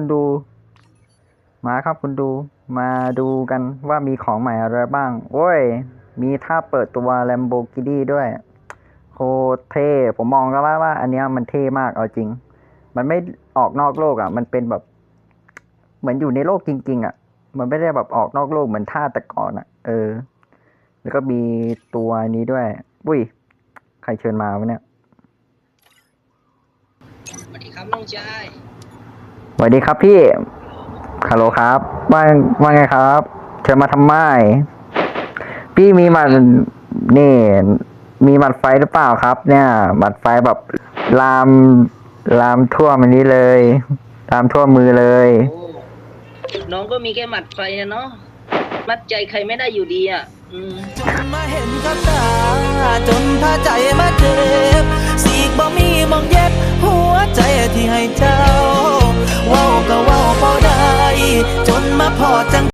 ณดูมาครับคุณดูมาดูกันว่ามีของใหม่อะไรบ้าง โอ้ย มีท่าเปิดตัว Lamborghini ด้วย โคเท่ ผมมองก็ว่าว่า อันเนี้ยมันเท่มากเอาจริง มันไม่ออกนอกโลกอะ มันเป็นแบบ เหมือนอยู่ในโลกจริง ๆอะ มันไม่ได้แบบออกนอกโลกเหมือนท่าแต่ก่อนอะ เออ แล้วก็มีตัวนี้ด้วย อุ้ย ใครเชิญมาวะเนี่ยสวัสดีครับน้องชาย วัสดีครับพี่ฮัลโหลครับว่าว่าไงครับเชิญมาทำไมพี่มีหมัดนี่ มีหมัดไฟหรือเปล่าครับ เนี่ยหมัดไฟแบบลามลามทั่วมันนี้เลยลามทั่วมือเลยโอ้น้องก็มีแค่หมัดไฟนะเนาะมัดใจใครไม่ได้อยู่ดีอะอืมจนมาเห็นกับตาจนพาใจมาเจ็บสีกบ่มีมองเย็บ หัวใจที่ให้เจ้า มาพอจัง